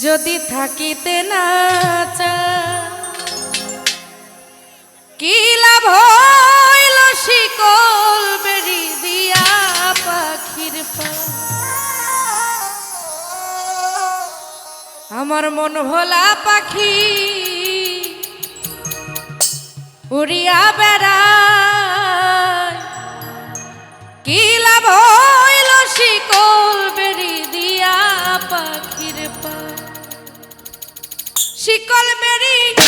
যদি থাকিতে না চায়, কি লাভ হইল শিকল বেরি দিয়া পাখির পা? আমার মন ভোলা পাখি উড়িয়া বেড়ায় কি লাভ কলবেরি